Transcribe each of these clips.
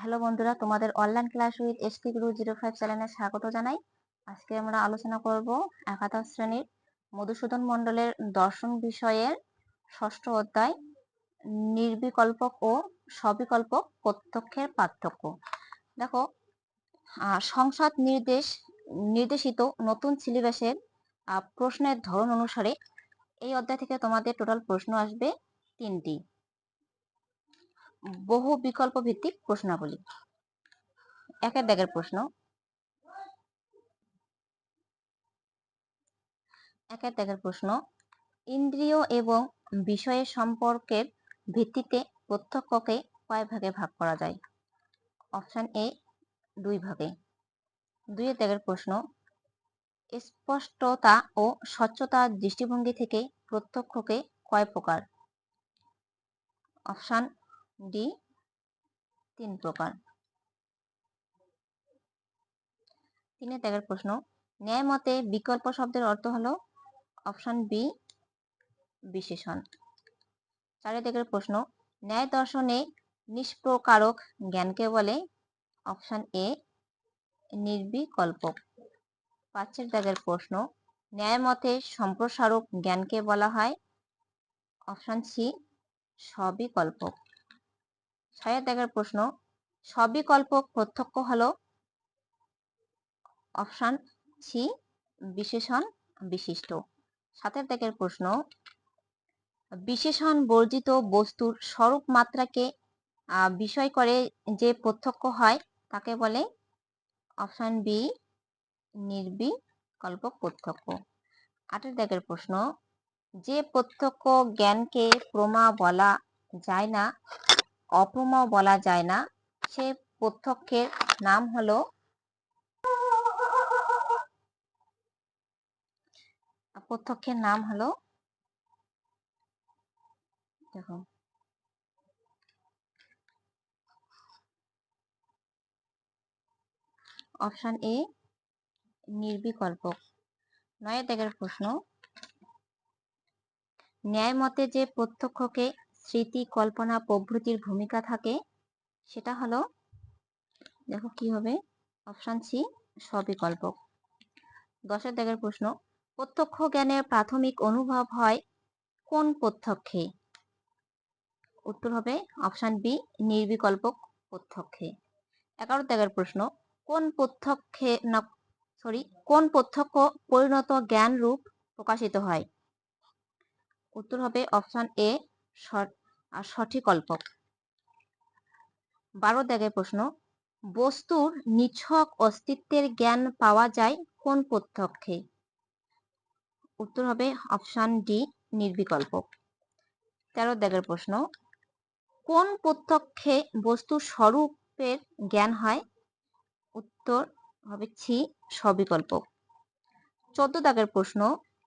Hello বন্ধুরা, তোমাদের online class with S T Guru zero five চ্যানেলে স্বাগত জানাই। আজকে আমরা আলোচনা করব একাদশ শ্রেণির মধুসূদন মণ্ডলের দর্শন বিষয়ের ষষ্ঠ অধ্যায়, নির্বিকল্পক ও সবিকল্পক প্রত্যক্ষের পার্থক্য। দেখো সংসদ নির্দেশ, নির্দেশিত নতুন সিলেবাসের প্রশ্নের ধরন অনুসারে এই অধ্যায় থেকে তোমাদের টোটাল প্রশ্ন আসবে তিনটি। বহু বিকল্প ভিত্তিক প্রশ্নাবলী। একের দাগের প্রশ্ন। একের দাগের প্রশ্ন, ইন্দ্রিয় এবং বিষয়ের সম্পর্কের ভিত্তিতে প্রত্যক্ষকে কয় ভাগে ভাগ করা যায়? অপশন এ, দুই ভাগে। দুই ত্যাগের প্রশ্ন, স্পষ্টতা ও স্বচ্ছতার দৃষ্টিভঙ্গি থেকে প্রত্যক্ষকে কয় প্রকার? অপশান ডি তিন প্রকার। তিনের ত্যাগের প্রশ্ন, ন্যায় মতে বিকল্প শব্দের অর্থ হলো অপশন বি, বিশেষণ। চারের ত্যাগের প্রশ্ন, ন্যায় দর্শনে নিষ্প্রকারক জ্ঞানকে বলে অপশন এ নির্বিকল্পক পাঁচের দাগের প্রশ্ন, ন্যায় মতে সম্প্রসারক জ্ঞানকে বলা হয় অপশন সি সবিকল্পক ছয়ের দাগের প্রশ্ন, সবিকল্পক প্রত্যক্ষ হলো। অপশান সি, বিশেষণ বিশিষ্ট। সাতের দাগের প্রশ্ন, বিশেষণ বর্জিত বস্তুর স্বরূপ মাত্রাকে বিষয় করে যে প্রত্যক্ষ হয় তাকে বলে অপশান বি নির্বিকল্পক প্রত্যক্ষ। আটের দাগের প্রশ্ন, যে প্রত্যক্ষ জ্ঞানকে প্রমা বলা যায় না অপ্রমা বলা যায় না। সে প্রত্যক্ষের নাম হলো প্রত্যক্ষের নাম হলো দেখো। অপশন এ নির্বিকল্পক নয় দাগের প্রশ্ন। ন্যায় মতে যে প্রত্যক্ষকে স্মৃতি, কল্পনা, প্রভৃতির ভূমিকা থাকে, সেটা হলো, দেখো কি হবে? অপশান সি সবিকল্পক দশের দাগের প্রশ্ন, প্রত্যক্ষ জ্ঞানের প্রাথমিক অনুভব হয় কোন প্রত্যক্ষে? উত্তর হবে অপশান বি নির্বিকল্পক প্রত্যক্ষে। এগারো দাগের প্রশ্ন, কোন প্রত্যক্ষে না সরি কোন প্রত্যক্ষ পরিণত জ্ঞান রূপ প্রকাশিত হয়? উত্তর হবে অপশান এ সঠিক অল্পক বারো দাগের প্রশ্ন, বস্তুর নিছক অস্তিত্বের জ্ঞান পাওয়া যায় কোন প্রত্যক্ষে? উত্তর হবে অপশান ডি, নির্বিকল্প। তেরো দাগের প্রশ্ন, কোন প্রত্যক্ষে বস্তুর স্বরূপের জ্ঞান হয়? উত্তর হবে ছি, সবিকল্প। চোদ্দ দাগের প্রশ্ন,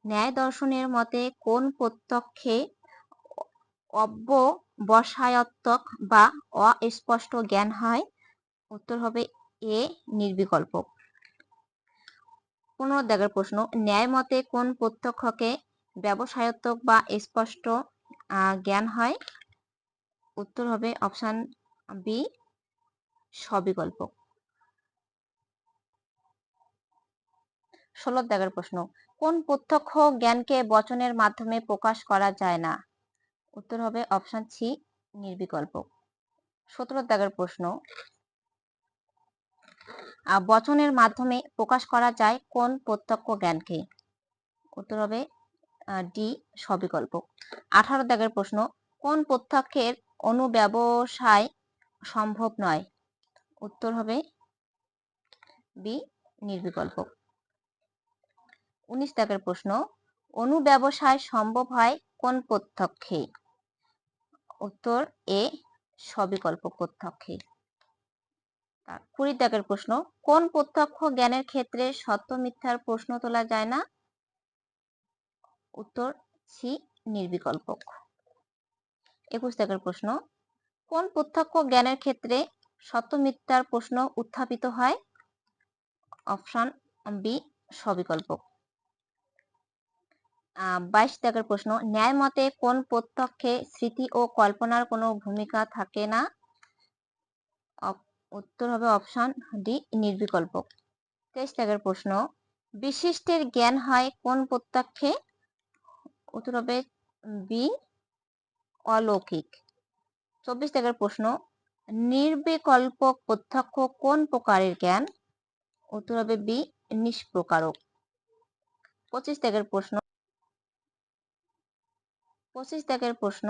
ন্যায় দর্শনের মতে কোন প্রত্যক্ষে অব্যবসায়ত্মক বা অস্পষ্ট জ্ঞান হয়। উত্তর হবে এ, নির্বিকল্প। পনেরো দাগের প্রশ্ন, ন্যায় মতে কোন প্রত্যক্ষকে ব্যবসায়ত্মক বা স্পষ্ট জ্ঞান হয়? উত্তর হবে অপশান বি সবিকল্প ষোলো দাগের প্রশ্ন, কোন প্রত্যক্ষ জ্ঞানকে বচনের মাধ্যমে প্রকাশ করা যায় না? উত্তর হবে অপশন সি নির্বিকল্প। সতেরো দাগের প্রশ্ন। বচনের মাধ্যমে প্রকাশ করা যায় কোন প্রত্যক্ষ জ্ঞানকে? উত্তর হবে ডি সবিকল্প। আঠারো দাগের প্রশ্ন, কোন প্রত্যক্ষের অনুব্যবসায় সম্ভব নয়? উত্তর হবে বি নির্বিকল্প। উনিশ দাগের প্রশ্ন, অনুব্যবসায় সম্ভব হয় কোন প্রত্যক্ষে? উত্তর এ, সবিকল্প প্রত্যক্ষে। কুড়ি দাগের প্রশ্ন, কোন প্রত্যক্ষ জ্ঞানের ক্ষেত্রে সত্য মিথ্যার প্রশ্ন তোলা যায় না? উত্তর সি, নির্বিকল্পক। একুশ দাগের প্রশ্ন, কোন প্রত্যক্ষ জ্ঞানের ক্ষেত্রে সত্য মিথ্যার প্রশ্ন উত্থাপিত হয়? অপশন বি, সবিকল্পক। বাইশ দাগের প্রশ্ন, ন্যায় মতে কোন প্রত্যক্ষে স্মৃতি ও কল্পনার কোনো ভূমিকা থাকে না? উত্তর হবে অপশন ডি নির্বিকল্পক তেইশ দাগের প্রশ্ন, বিশিষ্টের জ্ঞান হয় কোন প্রত্যক্ষে? উত্তর হবে বি, অলৌকিক। চব্বিশ দাগের প্রশ্ন, নির্বিকল্প প্রত্যক্ষ কোন প্রকারের জ্ঞান? উত্তর হবে বি, নিষ্প্রকারক। পঁচিশ দাগের প্রশ্ন পঁচিশ দাগের প্রশ্ন।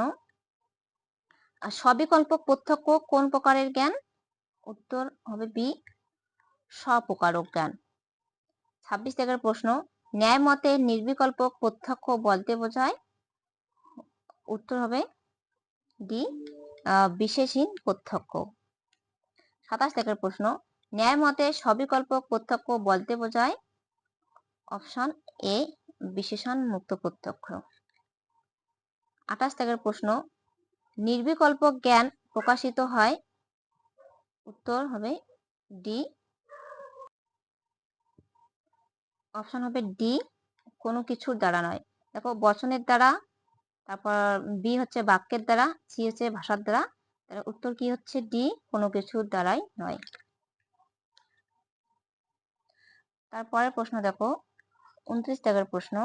সবিকল্পক প্রত্যক্ষ, কোন প্রকারের জ্ঞান? উত্তর হবে বি, স্বপ্রকারক জ্ঞান। ছাব্বিশ দাগের প্রশ্ন ন্যায় মতে নির্বিকল্পক প্রত্যক্ষ বলতে বোঝায়? উত্তর হবে ডি বিশেষহীন প্রত্যক্ষ। সাতাশ দাগের প্রশ্ন ন্যায় মতে সবিকল্পক প্রত্যক্ষ বলতে বোঝায়? অপশন এ বিশেষণ মুক্ত প্রত্যক্ষ। আঠাশ দাগের প্রশ্ন। নির্বিকল্প জ্ঞান প্রকাশিত হয়। উত্তর হবে ডি অপশন হবে ডি কোনো কিছুর দ্বারা নয়। দেখো, বচনের দ্বারা, তারপর বি হচ্ছে বাক্যের দ্বারা সি হচ্ছে ভাষার দ্বারা। উত্তর কি হচ্ছে ডি কোনো কিছুর দ্বারাই নয়। তারপরের প্রশ্ন দেখো, উনত্রিশ টাকার প্রশ্ন।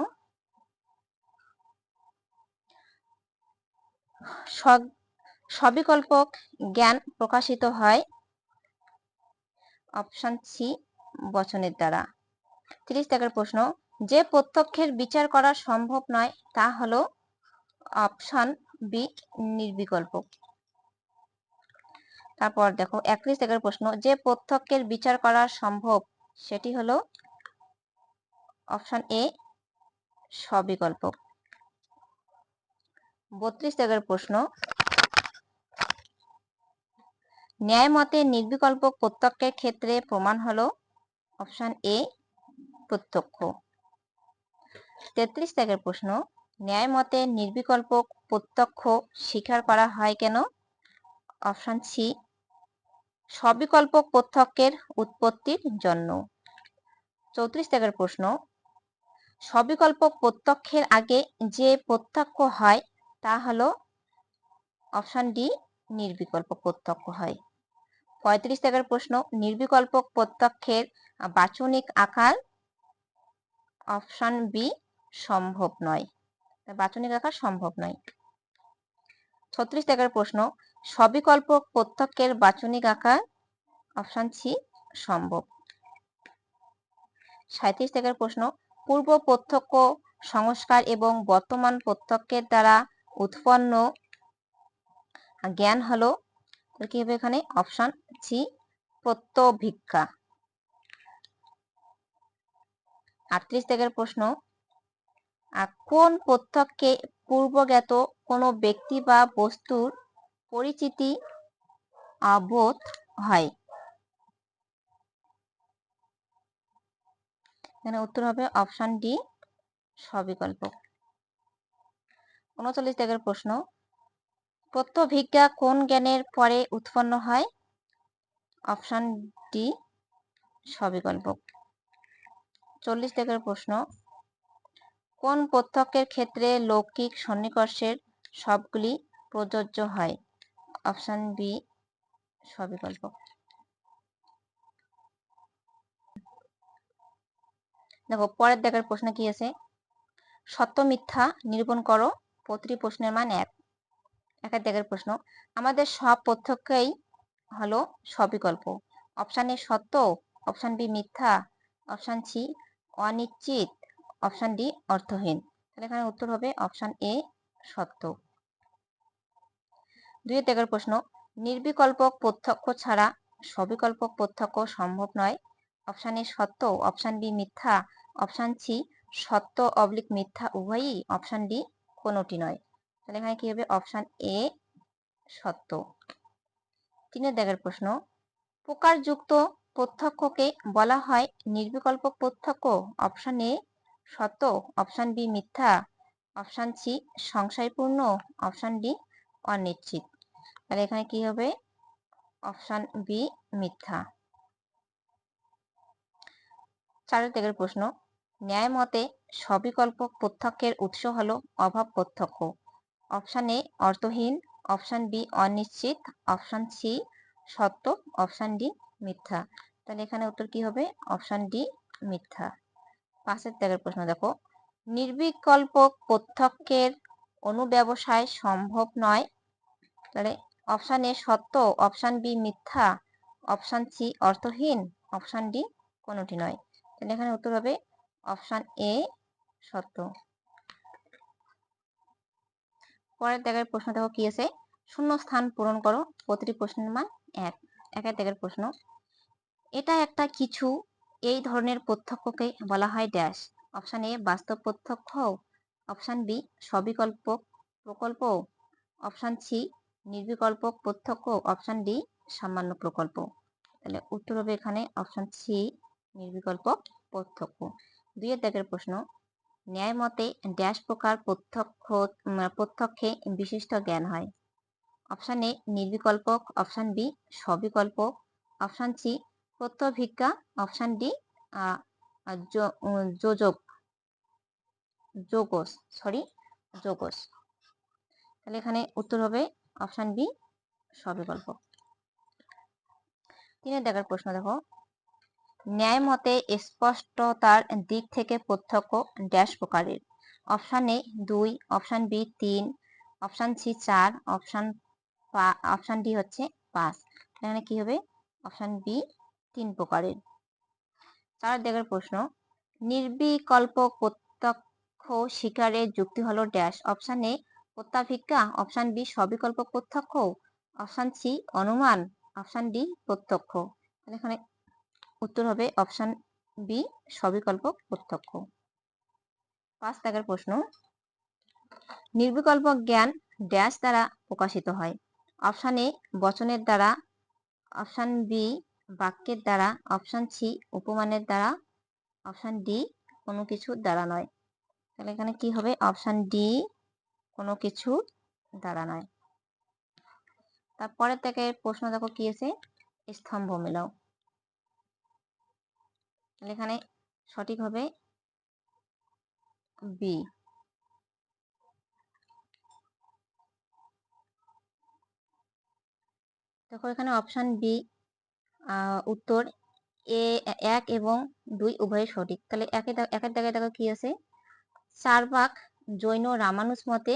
সবিকল্পক জ্ঞান প্রকাশিত হয় অপশন সি, বচনের দ্বারা। তিরিশ টাকার প্রশ্ন, যে প্রত্যক্ষের বিচার করা সম্ভব নয়, তা হলো অপশন বি, নির্বিকল্প। তারপর দেখো, একত্রিশ টাকার প্রশ্ন, যে প্রত্যক্ষের বিচার করা সম্ভব, সেটি হলো অপশন এ, সবিকল্প। বত্রিশ টাকার প্রশ্ন। ন্যায় মতে নির্বিকল্প প্রত্যক্ষের ক্ষেত্রে প্রমাণ হলো অপশন এ, প্রত্যক্ষ। তেত্রিশ ত্যাগের প্রশ্ন ন্যায় মতে নির্বিকল্প প্রত্যক্ষ স্বীকার করা হয় কেন? অপশন সি সবিকল্প প্রত্যক্ষের উৎপত্তির জন্য। চৌত্রিশ ত্যাগের প্রশ্ন সবিকল্প প্রত্যক্ষের আগে যে প্রত্যক্ষ হয় তা হলো অপশন ডি, নির্বিকল্প প্রত্যক্ষ হয়। পঁয়ত্রিশ টাকার প্রশ্ন, নির্বিকল্প প্রত্যক্ষের বাচনিক আকার অপশন বি, সম্ভব নয়। বাচনিক আকার সম্ভব নয়। ছত্রিশ টাকার প্রশ্ন, সবিকল্প প্রত্যক্ষের বাচনিক আকার অপশন সি, সম্ভব। সাঁত্রিশ টাকার প্রশ্ন, পূর্ব প্রত্যক্ষ সংস্কার এবং বর্তমান প্রত্যক্ষের দ্বারা উৎপন্ন জ্ঞান হলো কি হবে এখানে? অপশন সি প্রত্যভিক্ষা। আটত্রিশ থেকে প্রশ্ন কোন প্রত্যক্ষে পূর্বজ্ঞাত কোনো ব্যক্তি বা বস্তুর পরিচিতি বোধ হয়? এখানে উত্তর হবে অপশন ডি সবিকল্প উনচল্লিশ থেকে প্রশ্ন প্রত্যভিজ্ঞা কোন জ্ঞানের পরে উৎপন্ন হয়? অপশন ডি, সবিকল্প। চল্লিশ টাকার প্রশ্ন, কোন প্রত্যক্ষের ক্ষেত্রে লৌকিক সন্নিকর্ষের সবগুলি প্রযোজ্য হয়? অপশন বি, সবিকল্প। দেখো, পরের দেখার প্রশ্ন কি আছে? সত্য মিথ্যা নিরূপণ করো। প্রতিটি প্রশ্নের মান এক একের প্রশ্ন। আমাদের সব প্রত্যক্ষই হলো সবিকল্প। অপশান এ সত্য, অপশান বি মিথ্যা, অপশান সি অনিশ্চিত, অপশান ডি অর্থহীন। তাহলে এখানে উত্তর হবে অপশান এ সত্য। দুই তেগের প্রশ্ন, নির্বিকল্পক প্রত্যক্ষ ছাড়া সবিকল্পক প্রত্যক্ষ সম্ভব নয়। অপশান এ সত্য, অপশান বি মিথ্যা, অপশান সি সত্য অবলিক মিথ্যা, উভয়ই অপশান ডি কোনোটি নয়। তাহলে এখানে কি হবে? অপশান এ সত্য। তিনের দেখার প্রশ্ন, প্রকারযুক্ত প্রত্যক্ষকে বলা হয় নির্বিকল্প প্রত্যক্ষ। অপশান এ সত্য অপশান বি মিথ্যা। অপশান সি সংশয়পূর্ণ। অপশান ডি অনিশ্চিত। তাহলে এখানে কি হবে? অপশান বি মিথ্যা। চারের দিকের প্রশ্ন ন্যায় মতে সবিকল্প প্রত্যক্ষের উৎস হল অভাব প্রত্যক্ষ। অপশান এ অর্থহীন, অপশান বি অনিশ্চিত, অপশান সি সত্য, অপশান ডি মিথ্যা। তাহলে এখানে উত্তর কি হবে? অপশান ডি মিথ্যা। পাশের ত্যাগের প্রশ্ন দেখো। নির্বিকল্প প্রত্যক্ষের অনুব্যবসায় সম্ভব নয়। তাহলে অপশান এ সত্য, অপশান বি মিথ্যা, অপশান সি অর্থহীন, অপশান ডি কোনোটি নয়। তাহলে এখানে উত্তর হবে অপশান এ, সত্য। পরের ত্যাগের প্রশ্ন দেখো কি আছে? শূন্য স্থান পূরণ করো, প্রতিটি প্রশ্নের মান এক, একের ত্যাগের প্রশ্ন। এটা একটা কিছু, এই ধরনের প্রত্যক্ষকে বলা হয় ড্যাশ অপশান এ, বাস্তব প্রত্যক্ষ। অপশান বি, সবিকল্প প্রকল্প। অপশান সি, নির্বিকল্প প্রত্যক্ষ। অপশান ডি, সামান্য প্রকল্প। তাহলে উত্তর হবে এখানে অপশান সি, নির্বিকল্প প্রত্যক্ষ। দুইয়ের দাগের প্রশ্ন। ন্যায় মতে ড্যাশ প্রকার প্রত্যক্ষ প্রত্যক্ষে বিশিষ্ট জ্ঞান হয়। অপশান এ নির্বিকল্প অপশান বি, সবিকল্প। অপশান সি, প্রত্যভিজ্ঞা। অপশান ডি যোজক। যোগস, সরি, যোগস। তাহলে এখানে উত্তর হবে অপশান বি, সবিকল্প। তিনের দেখার প্রশ্ন দেখো। ন্যায় মতে স্পষ্টতার দিক থেকে প্রত্যক্ষ ড্যাশ প্রকারের। অপশান এ দুই, অপশান বি তিন, অপশান সি চার, অপশান অপশান ডি হচ্ছে পাঁচ। এখানে কি হবে? অপশান বি তিন প্রকারের। চার দেখার প্রশ্ন, নির্বিকল্প প্রত্যক্ষ শিকারের যুক্তি হলো ড্যাশ। অপশান এ প্রত্যাভিজ্ঞা, অপশান বি সবিকল্প প্রত্যক্ষ, অপশান সি অনুমান, অপশান ডি প্রত্যক্ষ। এখানে উত্তর হবে অপশান বি সবিকল্প প্রত্যক্ষ। পাঁচ টাকার প্রশ্ন, নির্বিকল্প জ্ঞান ড্যাশ দ্বারা প্রকাশিত হয়। অপশান এ বচনের দ্বারা। অপশান বি বাক্যের দ্বারা। অপশান সি উপমানের দ্বারা। অপশান ডি কোনো কিছুর দ্বারা নয়। তাহলে এখানে কি হবে? অপশান ডি কোনো কিছু দ্বারা নয়। তারপরে থেকে প্রশ্ন দেখো কি আছে? স্তম্ভ মেলাও। এখানে সঠিক হবে বি দেখো, এখানে অপশান বি উত্তর এ এক এবং দুই উভয় সঠিক। তাহলে একে একের জায়গায় দেখো কি আছে? চার ভাগ জৈন রামানুজ মতে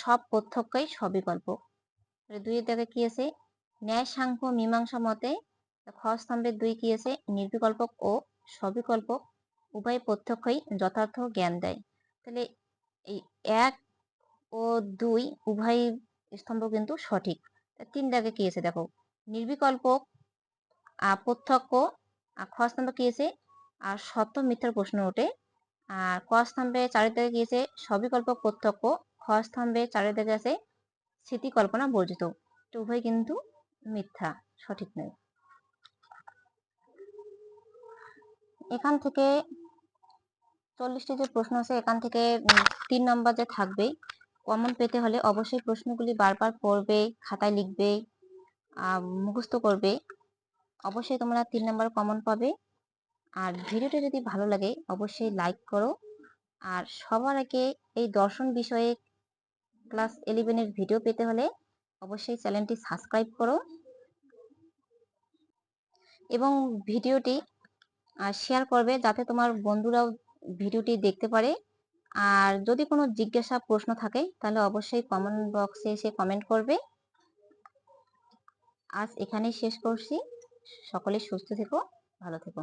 সব প্রত্যক্ষই সবিকল্প। দুইয়ের জায়গায় কি আছে? ন্যায় সাংখ্য মীমাংসা মতে খ দুই কি আছে? নির্বিকল্প ও সবিকল্প উভয় প্রত্যক্ষই যথার্থ জ্ঞান দেয়। তাহলে এই এক ও দুই উভয় স্তম্ভ কিন্তু সঠিক। তিন দাগে কি আছে দেখো? নির্বিকল্প প্রত্যক্ষ খ স্তম্ভ কি আছে? আর সত্য মিথ্যার প্রশ্ন ওঠে। আর ক স্তম্ভে চারের দিকে কি আছে? সবিকল্প প্রত্যক্ষ খ স্তম্ভে চারের দিকে আছে স্মৃতি কল্পনা বর্জিত উভয় কিন্তু মিথ্যা, সঠিক নয়। এখান থেকে চল্লিশটি যে প্রশ্ন আছে, এখান থেকে তিন নম্বর যে থাকবে কমন পেতে হলে অবশ্যই প্রশ্নগুলি বারবার পড়বে, খাতায় লিখবে মুখস্থ করবে। অবশ্যই তোমরা তিন নম্বর কমন পাবে। আর ভিডিওটা যদি ভালো লাগে, অবশ্যই লাইক করো। আর সবার আগে এই দর্শন বিষয়ে ক্লাস ইলেভেনের ভিডিও পেতে হলে অবশ্যই চ্যানেলটি সাবস্ক্রাইব করো। এবং ভিডিওটি শেয়ার করবে যাতে তোমার বন্ধুরাও ভিডিওটি দেখতে পারে। আর যদি কোনো জিজ্ঞাসা, প্রশ্ন থাকে, তাহলে অবশ্যই কমেন্ট বক্সে এসে কমেন্ট করবে। আজ এখানেই শেষ করছি। সকলে সুস্থ থেকো, ভালো থেকো।